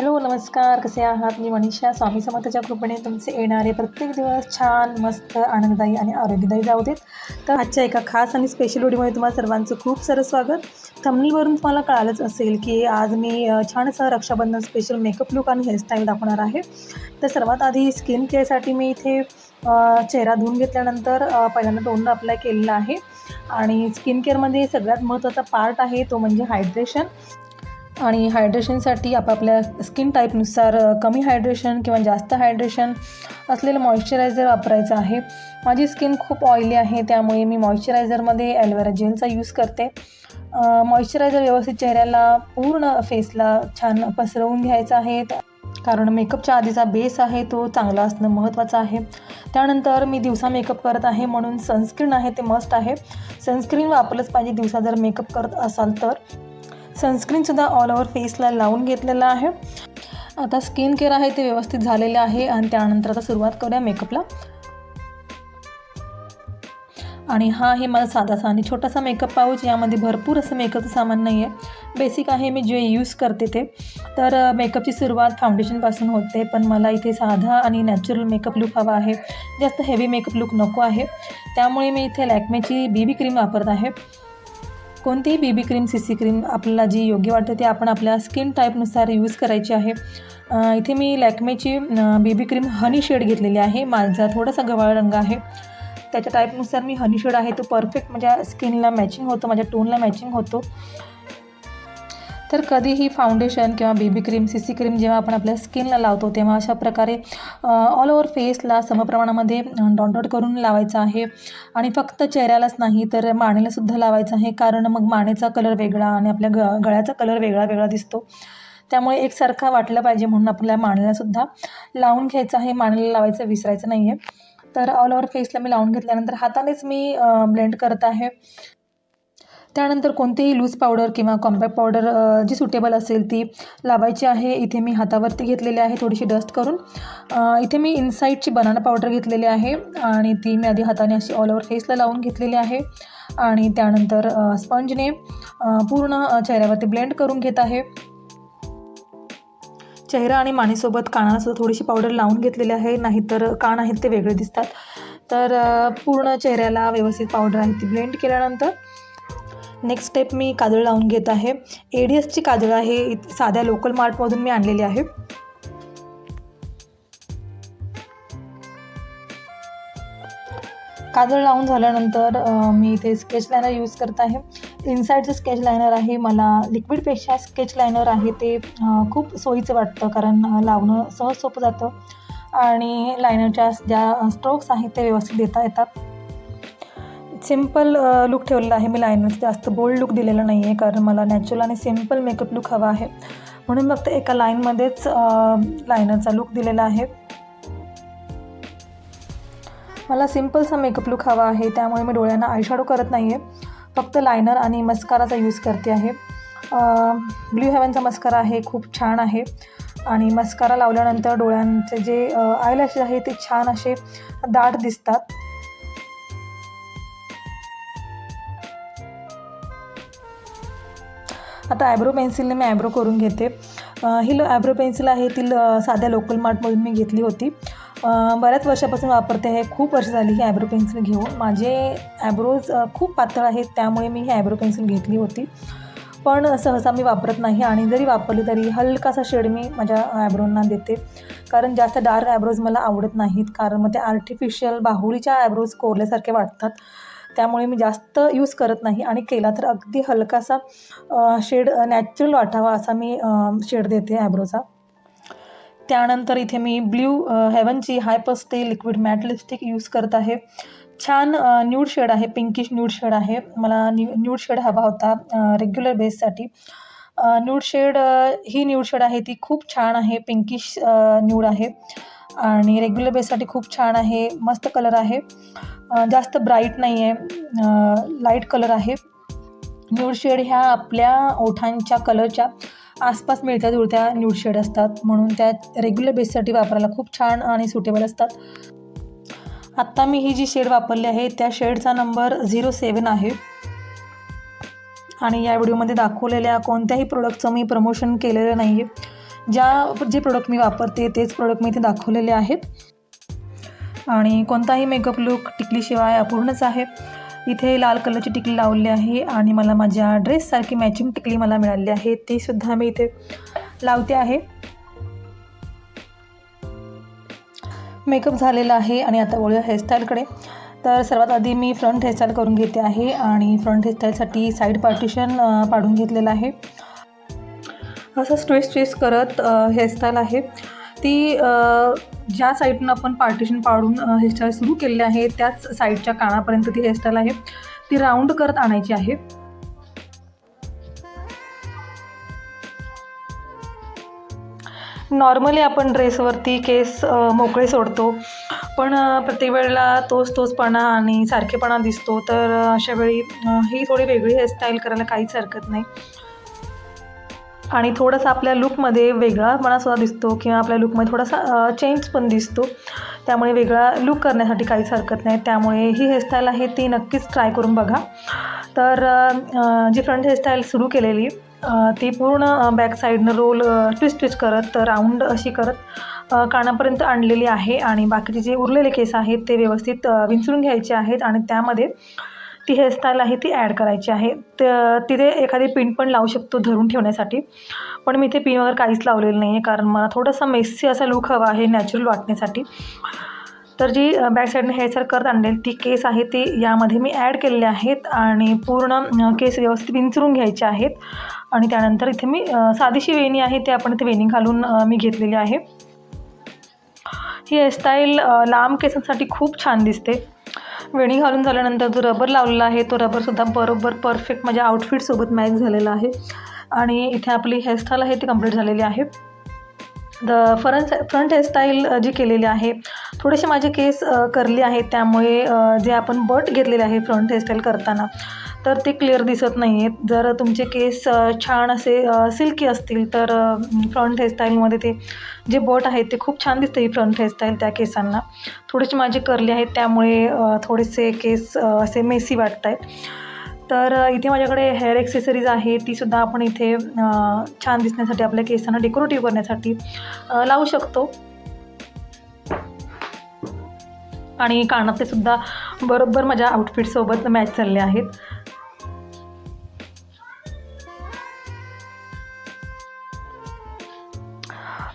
Hello नमस्कार. कसे आहात? मी मनीषा. स्वामी समर्थाच्या कृपेने तुमचे येणारे प्रत्येक दिवस छान मस्त आनंददायी आणि आरोग्यदायी जाऊ देत. तर आजच्या एका खास आणि स्पेशल व्हिडिओमध्ये तुम्हाला सर्वांचं खूप सारं स्वागत. थमनीवरून तुम्हाला कळालंच असेल की आज मी छानसं छान असं रक्षाबंधन स्पेशल मेकअप लुक आणि हेअरस्टाईल दाखवणार आहे. तर सर्वात आधी स्किन केअरसाठी मी इथे चेहरा धुवून घेतल्यानंतर पहिल्यांदा टोनर अप्लाय केलेला आहे. आणि स्किन केअरमध्ये सगळ्यात महत्त्वाचा पार्ट आहे तो म्हणजे हायड्रेशन आणि हायड्रेशनसाठी आपापल्या स्किन टाईपनुसार कमी हायड्रेशन किंवा जास्त हायड्रेशन असलेलं मॉइश्चरायझर वापरायचं आहे. माझी स्किन खूप ऑइली आहे त्यामुळे मी मॉइश्चरायझरमध्ये ॲलोवेरा जेलचा यूज करते. मॉइश्चरायझर व्यवस्थित चेहऱ्याला पूर्ण फेसला छान पसरवून घ्यायचं आहे. कारण मेकअपच्या आधीचा बेस आहे तो चांगला असणं महत्त्वाचं आहे. त्यानंतर मी दिवसा मेकअप करत आहे म्हणून सनस्क्रीन आहे ते मस्ट आहे. सनस्क्रीन वापरलंच पाहिजे दिवसा जर मेकअप करत असाल तर. सनस्क्रीनसुद्धा ऑल ओव्हर फेसला लावून घेतलेलं आहे. आता स्किन केअर आहे ते व्यवस्थित झालेले आहे आणि त्यानंतर आता सुरुवात करूया मेकअपला आणि हा आहे माझा साधासा आणि छोटासा मेकअप पाऊच यामध्ये भरपूर असं मेकअपचं सामान नाही आहे बेसिक आहे मी जे यूज करते ते. तर मेकअपची सुरुवात फाउंडेशनपासून होते पण मला इथे साधा आणि नॅचरल मेकअप लुक हवा आहे. जास्त हेवी मेकअप लुक नको आहे. त्यामुळे मी इथे लॅक्मेची बी बी क्रीम वापरत आहे. कोणतीही baby cream C C cream आपल्याला जी योग्य वाटते ती आपण आपल्या स्किन टाईपनुसार यूज करायची आहे. इथे मी लॅक्मेची बेबी क्रीम हनी शेड घेतलेली आहे. माझा थोडासा गवाळ रंग आहे. त्याच्या टाईपनुसार मी हनी शेड आहे. तो परफेक्ट माझ्या स्किनला मॅचिंग होतो माझ्या टोनला मॅचिंग होतो. तर कधीही फाउंडेशन किंवा baby cream C C cream जेव्हा आपण आपल्या स्किनला लावतो तेव्हा अशा प्रकारे ऑल ओव्हर फेसला समप्रमाणामध्ये डॉट डॉट करून लावायचं आहे. आणि फक्त चेहऱ्यालाच नाही तर मानेलासुद्धा लावायचं आहे कारण मग मानेचा कलर वेगळा आणि आपल्या ग गळ्याचा कलर वेगळा वेगळा दिसतो. त्यामुळे एकसारखा वाटलं पाहिजे म्हणून आपल्या मानेलासुद्धा लावून घ्यायचं आहे. मानेला लावायचं विसरायचं नाही आहे तर ऑल ओव्हर फेसला मी लावून घेतल्यानंतर हातानेच मी ब्लेंड करत आहे. त्यानंतर कोणतीही लूज पावडर किंवा कॉम्पॅक्ट पावडर जी सुटेबल असेल ती लावायची आहे. इथे मी हातावरती घेतलेली आहे थोडीशी डस्ट करून. इथे मी इनसाईडची बनाना पावडर घेतलेली आहे आणि ती मी आधी हाताने अशी ऑल ओव्हर फेसला लावून घेतलेली आहे. आणि त्यानंतर स्पंजने पूर्ण चेहऱ्यावरती ब्लेंड करून घेत आहे. चेहरा आणि मानेसोबत कानालासुद्धा थोडीशी पावडर लावून घेतलेली आहे. नाहीतर कान आहेत ते वेगळे दिसतात. तर पूर्ण चेहऱ्याला व्यवस्थित पावडर आहे ती ब्लेंड केल्यानंतर नेक्स्ट स्टेप मी काजळ लावून घेत आहे. ए डी एसची काजळ आहे. इत- साध्या लोकल मार्टमधून मी आणलेली आहे. काजळ लावून झाल्यानंतर मी इथे स्केच लायनर यूज करत आहे. इनसाईडचं स्केच लायनर आहे मला लिक्विडपेक्षा स्केच लायनर आहे ते खूप सोयीचं वाटतं. कारण लावणं सहज सोपं जातं. आणि लायनरच्या ज्या स्ट्रोक्स आहेत ते व्यवस्थित देता येतात. सिंपल लुक ठेवलेला आहे मी लायनरचं जास्त बोल्ड लुक दिलेला नाही आहे कारण मला नॅचरल आणि सिंपल मेकअप लुक हवा आहे. म्हणून फक्त एका लाईनमध्येच लायनरचा लुक दिलेला आहे. मला सिम्पलचा मेकअप लुक हवा आहे त्यामुळे मी डोळ्यांना आयशॅडो करत नाही आहे फक्त लायनर आणि मस्काराचा यूज करते आहे. ब्ल्यू हेवनचा मस्कारा आहे खूप छान आहे. आणि मस्कारा लावल्यानंतर डोळ्यांचे जे आयलॅशेस आहे ते छान असे दाट दिसतात. आता ॲब्रो पेन्सिलने मी ॲब्रो करून घेते. ही लो ॲब्रो पेन्सिल आहे ती ल- साध्या लोकल मार्टमधून मी घेतली होती. बऱ्याच वर्षापासून वापरते आहे. खूप वर्ष झाली ही ॲब्रो पेन्सिल घेऊन. माझे ॲब्रोज खूप पातळ आहेत त्यामुळे मी ही ॲब्रो पेन्सिल घेतली होती. पण सहसा मी वापरत नाही आणि जरी वापरली तरी हलकासा शेड मी माझ्या आयब्रोंना देते. कारण जास्त डार्क ॲब्रोज मला आवडत नाहीत. कारण मग ते आर्टिफिशियल बाहुलीच्या ॲब्रोज कोरल्यासारखे वाटतात. त्यामुळे मी जास्त यूज करत नाही आणि केला तर अगदी हलकासा शेड नॅचरल वाटावा असा मी शेड देते ॲब्रोचा त्यानंतर इथे मी ब्ल्यू हेवनची हाय पस्टे लिक्विड मॅट लिपस्टिक यूज करत आहे. छान न्यूड शेड आहे पिंकिश न्यूड शेड आहे. मला न्यू न्यूड शेड हवा होता रेग्युलर बेससाठी न्यूड शेड ही न्यूड शेड आहे ती खूप छान आहे पिंकिश न्यूड आहे. आणि रेग्युलर बेससाठी खूप छान आहे. मस्त कलर आहे. जास्त ब्राईट नाही आहे लाइट कलर आहे. न्यूड शेड ह्या आपल्या ओठांच्या कलरच्या आसपास मिळत्या जुळत्या न्यूड शेड असतात. म्हणून त्या रेग्युलर बेससाठी वापरायला खूप छान आणि सुटेबल असतात. आत्ता मी ही जी शेड वापरली आहे त्या शेडचा नंबर झिरो सेवन आहे. आणि या व्हिडिओमध्ये दाखवलेल्या कोणत्याही प्रोडक्टचं मी प्रमोशन केलेलं नाही आहे ज्या जे प्रोडक्ट मी वापरते तेच प्रोडक्ट मी इथे दाखवलेले आहेत. आणि कोणताही मेकअप लुक टिकलीशिवाय अपूर्णच आहे. इथे लाल कलरची टिकली लावली आहे आणि मला माझ्या ड्रेससारखी मॅचिंग टिकली मला मिळाली आहे. तीसुद्धा मी इथे लावते आहे. मेकअप झालेला आहे आणि आता वळूया हेअरस्टाईलकडे तर सर्वात आधी मी फ्रंट हेअरस्टाईल करून घेते आहे आणि फ्रंट हेअरस्टाईलसाठी साईड पार्टिशन पाडून घेतलेलं आहे. असं ट्विस्ट ट्विस्ट करत हेअरस्टाईल आहे. ती ज्या साईडनं आपण पार्टिशन पाडून हेअरस्टाईल सुरू केलेली आहे त्याच साईडच्या कानापर्यंत ती हेअरस्टाईल आहे. ती राऊंड करत आणायची आहे. नॉर्मली आपण ड्रेसवरती केस मोकळे सोडतो. पण प्रत्येक वेळेला तोच तोचपणा आणि सारखेपणा दिसतो. तर अशावेळी अशा वेळी ही थोडी वेगळी हेअरस्टाईल करायला काहीच हरकत नाही. आणि थोडंसं आपल्या लुकमध्ये वेगळापणासुद्धा दिसतो किंवा आपल्या लुकमध्ये थोडासा चेंज पण दिसतो. त्यामुळे वेगळा लुक करण्यासाठी काहीच हरकत नाही. त्यामुळे ही हेअरस्टाईल आहे ती नक्कीच ट्राय करून बघा. तर जी फ्रंट हेअरस्टाईल सुरू केलेली ती पूर्ण बॅक साईडनं रोल ट्विस्ट ट्विस्ट करत राऊंड अशी करत कानापर्यंत आणलेली आहे. आणि बाकीचे जे उरलेले केस आहेत ते व्यवस्थित विंचरून घ्यायचे आहेत. आणि त्यामध्ये ती हेअरस्टाईल आहे ती ॲड करायची आहे. त तिथे एखादी पिन पण लावू शकतो धरून ठेवण्यासाठी. पण मी इथे पिन वगैरे काहीच लावलेलं नाही आहे कारण मला थोडासा मेस्सी असा लुक हवा आहे नॅचरल वाटण्यासाठी. तर जी बॅक साईडने हेअरस्टाईल करत आणलेली ती केस आहे ती यामध्ये मी ॲड केलेले आहेत आणि पूर्ण केस व्यवस्थित विंचरून घ्यायचे आहेत. आणि त्यानंतर इथे मी साधीशी वेणी आहे ते आपण इथे वेणी घालून मी घेतलेली आहे. ही हेअरस्टाईल लांब केसांसाठी खूप छान दिसते. वेणी घालून झाल्यानंतर जो रबर लावलेला आहे तो रबरसुद्धा बरोबर परफेक्ट माझ्या आउटफिटसोबत मॅच झालेला आहे. आणि इथे आपली हेअरस्टाईल आहे ती कंप्लीट झालेली आहे. द फ्रंट फ्रंट हेअरस्टाईल जी केलेली आहे थोडेसे माझे केस करली आहेत. त्यामुळे जे आपण बट घेतलेले आहे फ्रंट हेअरस्टाईल करताना तर ते क्लिअर दिसत नाही आहेत जर तुमचे केस छान असे सिल्की असतील तर फ्रंट हेअरस्टाईलमध्ये ते जे बोट आहेत ते खूप छान दिसते ही फ्रंट हेअरस्टाईल त्या केसांना. थोडेसे माझे करले आहेत त्यामुळे थोडेसे केस असे मेसी वाटत आहेत तर इथे माझ्याकडे हेअर एक्सेसरीज आहे तीसुद्धा आपण इथे छान दिसण्यासाठी आपल्या केसांना डेकोरेटिव्ह करण्यासाठी लावू शकतो. आणि कानातले सुद्धा बरोबर माझ्या आउटफिटसोबत मॅच चालले आहेत.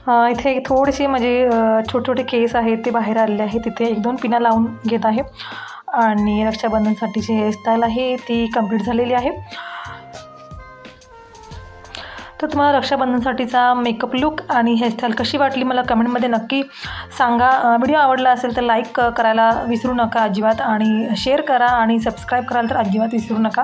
इथे थोडेसे म्हणजे छोटे छोटे केस आहेत ते बाहेर आलेले आहेत. तिथे एक दोन पिना लावून घेत आहे. आणि रक्षाबंधनसाठी जी हेअरस्टाईल आहे ती कंप्लीट झालेली आहे. तर तुम्हाला रक्षाबंधनसाठीचा मेकअप लुक आणि हेअरस्टाईल कशी वाटली मला कमेंटमध्ये नक्की सांगा. व्हिडिओ आवडला असेल तर लाईक करायला विसरू नका अजिबात. आणि शेअर करा आणि सबस्क्राईब कराल तर अजिबात विसरू नका.